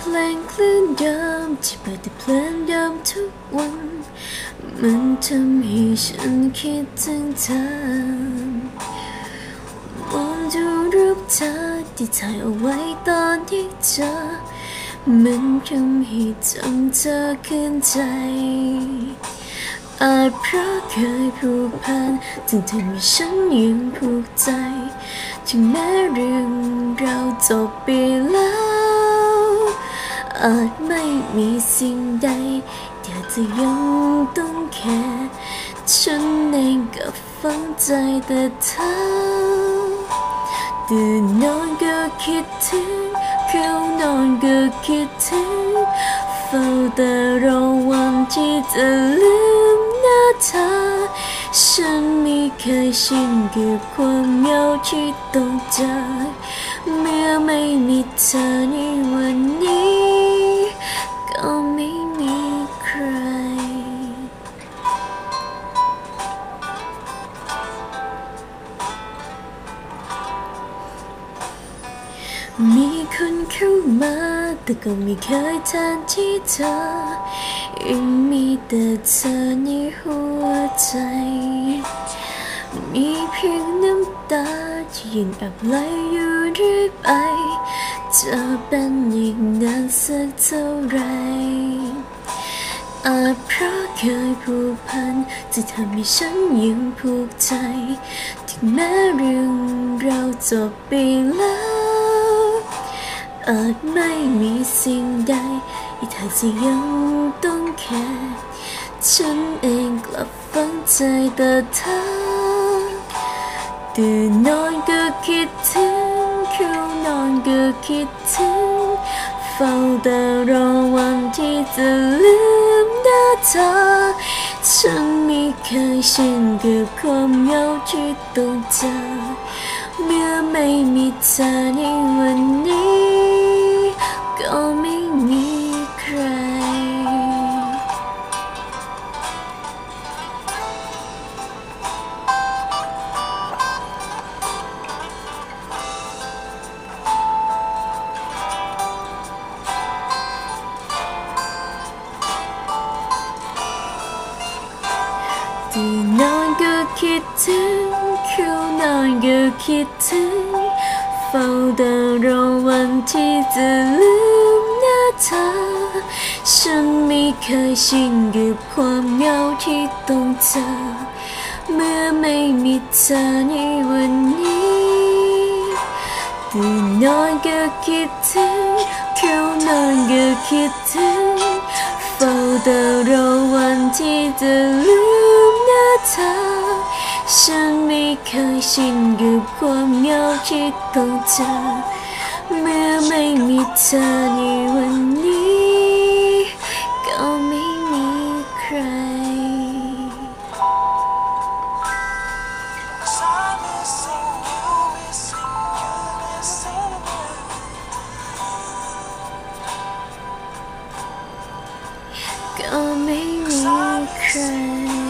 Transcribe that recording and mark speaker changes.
Speaker 1: เพลงคลื่นเดิมที่เปิดแต่เพลงเดิมทุกวัน มันทำให้ฉันคิดถึงเธอ เธอที่ถ่ายเอาไว้ตอนที่เจอมันทำให้จำเธอขึ้นใจอาจเพราะเคยผูกพันถึงทำให้ฉันยังผูกใจ ถึงแม้เรื่องเราจบไปแล้ว อาจไม่มีสิ่งใดที่จะยังต้องแค่ ฉันเองก็ฝังใจแต่เธอ ตื่นนอนก็คิดถึงเข้านอนก็คิดถึงเฝ้าแต่รอวันที่จะลืมหน้าเธอฉันไม่เคยชินกับความเหงาที่ต้องเจอเมื่อไม่มีเธอในวันนี้ มีคนเข้ามาแต่ก็ไม่เคยแทนที่เธอยังมีแต่เธอในหัวใจ มีเพียงน้ำตาที่ยังอับไหลอยู่เรื่อยไปจะเป็นอีกนานสักเท่าไรอาจเพราะเคยผูกพันจะทำให้ฉันยังผูกใจ ถึงแม้เรื่องเราจบไปแล้ว อาจไม่มีสิ่งใดที่เธอจะยังต้องแค่ฉันเองกลับฝังใจแต่เธอตื่นนอนก็คิดถึงเข้านอนก็คิดถึงเฝ้าแต่รอวันที่จะลืมหน้าเธอฉันไม่เคยชินกับความเหงาที่ต้องเจอเมื่อไม่มีเธอในวันนี้ ก็คิดถึงเข้านอนก็คิดถึงเฝ้าแต่รอวันที่จะลืมหน้าเธอ ฉันไม่เคยชินกับความเหงาที่ต้องเจอ เมื่อไม่มีเธอในวันนี้ตื่นนอนก็คิดถึงเข้านอนก็คิดถึงเฝ้าแต่รอวันที่จะลืม เธอ ฉันไม่เคยชินกับความเหงาคิดของเธอ เมื่อไม่มีเธอในวันนี้ ก็ไม่มีใคร ก็ไม่มีใคร